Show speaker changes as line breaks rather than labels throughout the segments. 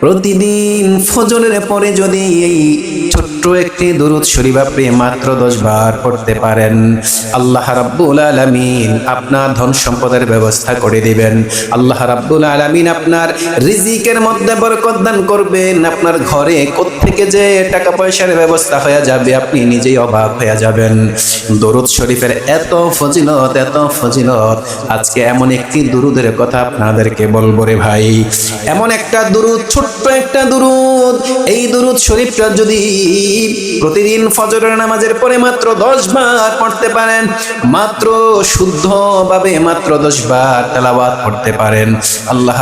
প্রতিদিন ফজরের পরে যদি এই ছোট্ট একটি দরুদ শরীফ আপনি মাত্র দশ বার পড়তে পারেন। আল্লাহ রাব্বুল আলামিন আপনার ধন সম্পদের ব্যবস্থা করে দিবেন। আল্লাহ রাব্বুল আলামিন আপনার রিজিকের মধ্যে বরকত দান করবেন। আপনার ঘরে কোত্থেকে যে টাকা পয়সার ব্যবস্থা হয়ে যাবে, আপনি নিজেই অবাক হয়ে যাবেন। দরুদ শরীফের এত ফজিলত এত ফজিলত। আজকে এমন একটি দুরুদের কথা আপনাদেরকে বলব রে ভাই। এমন একটা দুরুদ, ছোট্ট একটা দুরুদ। এই দুরুদ শরীফটা যদি প্রতিদিন ফজরের নামাজের পরে মাত্র দশ বার পড়তে পারেন, মাত্র শুদ্ধভাবে মাত্র দশ বার তেলাওয়াত পড়তে পারেন, আল্লাহ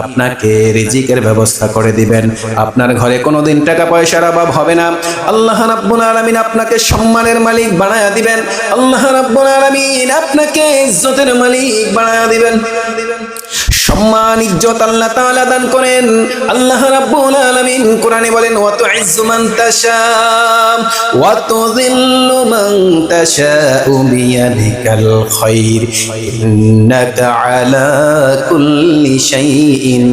আপনাকে রিজিকের ব্যবস্থা করে দিবেন। আপনার ঘরে কোনোদিন টাকা পয়সার অভাব হবে না। আল্লাহ রাব্বুল আলামিন আপনাকে সম্মানের মালিক বানায়া দিবেন। আল্লাহ রাব্বুল আলামিন আপনাকে ইজ্জতের মালিক বানায়া দিবেন। সম্মান, ইজ্জত আল্লাহ তাআলা দান করেন। আল্লাহ রাব্বুল আলামিন কোরআনে বলেন ওয়া তুইজ্জু মান তাশা ওয়া তুযিল্লু মান তাশাউ বিয়াদিকাল খায়র ইন্নাকা আলা কুল্লি শাইইন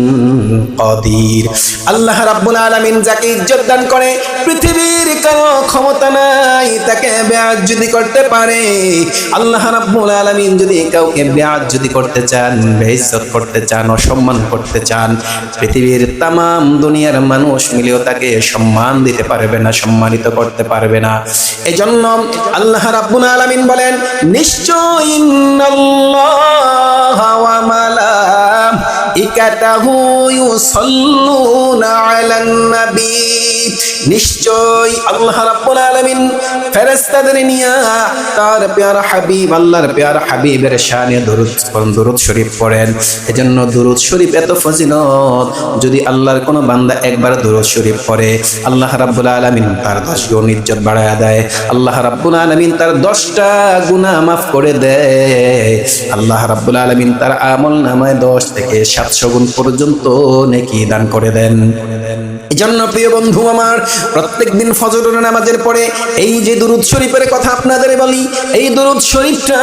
কাদির। আল্লাহ রাব্বুল আলামিন যাকে ইজ্জত দান করে, পৃথিবীর কারও ক্ষমতা নাই, তাকে বেয়াজ্জুদি করতে পারে। আল্লাহ রাব্বুল আলামিন যদি কাউকে বেয়াজ যদি করতে চান, বেইজ্জত করতে চান অসম্মান করতে চান। পৃথিবীর তাম দুনিয়ার মানুষ মিলেও তাকে সম্মান দিতে পারবে না, সম্মানিত করতে পারবে না। এই জন্য আল্লাহ রাব্বুল আলামিন বলেন, নিশ্চয় নিশ্চয় আল্লাহ রাব্বুল আলামিন ফেরেশতাদের নিয়ে তার হাবিব, আল্লাহর হাবিবের শানে দরুদ দরুদ শরীফ পড়েন। এজন্য দরুদ শরীফ এত ফজিলত, যদি আল্লাহর কোনো বান্দা একবার দরুদ শরীফ পড়ে, আল্লাহ রাব্বুল আলামিন তার দশ গুণ ইজ্জত বাড়ায়া দেয়। আল্লাহ রাব্বুল আলামিন তার দশটা গুনাহ মাফ করে দেয়। আল্লাহ রাব্বুল আলামিন তার আমল নামায় দশ থেকে সাতশো গুণ পর্যন্ত নেকি দান করে দেন। এজন্য প্রিয় বন্ধু আমার, প্রত্যেক দিন ফজরের নামাজের পরে এই যে দুরুদ শরীফের কথা আপনাদের বলি, এই দুরুদ শরীফটা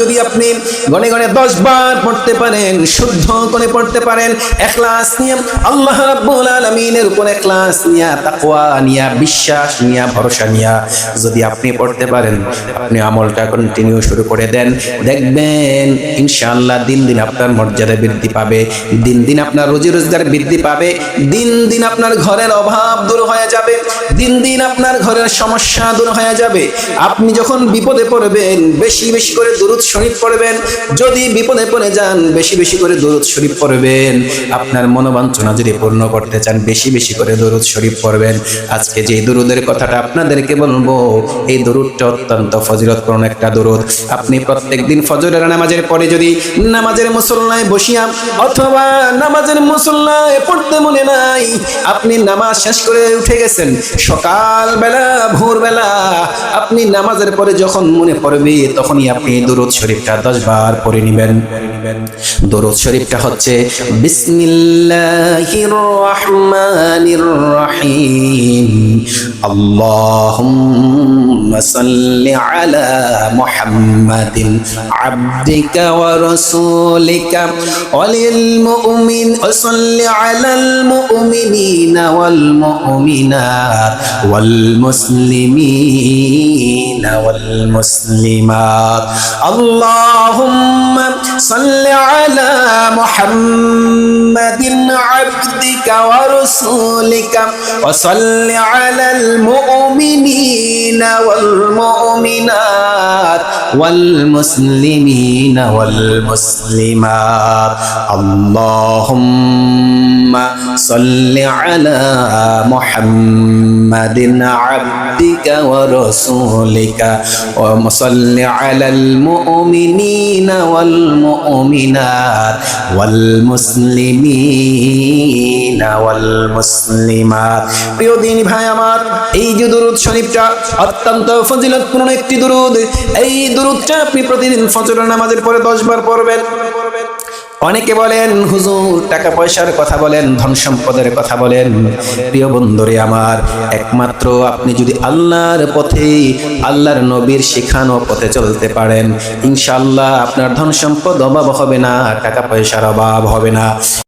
যদি আপনি গনে গনে দশ বার পড়তে পারেন, শুদ্ধ করে পড়তে পারেন, এখলাস নিয়ে আল্লাহ রাব্বুল আলামিনের উপর এখলাস নিয়া, তাকওয়া নিয়া, বিশ্বাস নিয়া, ভরসা নিয়া যদি আপনি পড়তে পারেন, আপনি আমলটা কন্টিনিউ শুরু করে দেন। দেখবেন ইনশাআল্লাহ দিন দিন আপনার মর্যাদা বৃদ্ধি পাবে, দিন দিন আপনার রোজি রোজগার বৃদ্ধি পাবে, দিন দিন আপনার ঘরের অভাব দূর হয়ে যাবে, দিন দিন আপনার ঘরের সমস্যা দূর হয়ে যাবে। আপনি যখন বিপদে পড়বেন, বেশি বেশি করে দরুদ শরীফ পড়বেন, যদি বিপদে পড়ে যান, বেশি বেশি করে দরুদ শরীফ পড়বেন। আপনার মনোবাঞ্ছনা যদি পূর্ণ করতে চান, বেশি বেশি করে দরুদ শরীফ পড়বেন। আজকে যে দরুদের কথাটা আপনাদেরকে বলব, এই দরুদটা অত্যন্ত ফজিলতপূর্ণ একটা দরুদ। আপনি প্রত্যেক দিন ফজরের নামাজের পরে যদি নামাজের মুসল্লায় বসিয়া, অথবা নামাজের মুসল্লায় পড়তে মনে নাই, আপনি নামাজ শেষ করে উঠে গেছেন গেছেন সকালবেলা, ভোরবেলা আপনি নামাজের পরে যখন মনে পড়বে, তখনই আপনি দরুদ শরীফটা দশ বার পড়ে নেবেন। দরুদ শরীফটা হচ্ছে মুমিন والمسلمين والمسلمات. اللهم صل على محمد عبدك ورسولك وصل على المؤمنين والمؤمنات. والمسلمين والمسلمات اللهم صل على محمد عبدك ورسولك وصل على المؤمنين والمؤمنات والمسلمين والمسلمات প্রিয় দিনী ভাই আমার এই যে দুরুদ শরীফটা অত্যন্ত ফজিলতপূর্ণ একটি দুরুদ এই দুরুদটা আপনি প্রতিদিন ফজর নামাজের পরে দশ বার পড়বেন। অনেকে বলেন, হুজুর, টাকা পয়সার কথা বলেন, ধন সম্পদের কথা বলেন। প্রিয় বন্ধুরে আমার, একমাত্র আপনি যদি আল্লাহর পথে, আল্লাহর নবীর শেখানো পথে চলতে পারেন, ইনশাআল্লাহ আপনার ধন সম্পদ অভাব হবে না, টাকা পয়সার অভাব হবে না।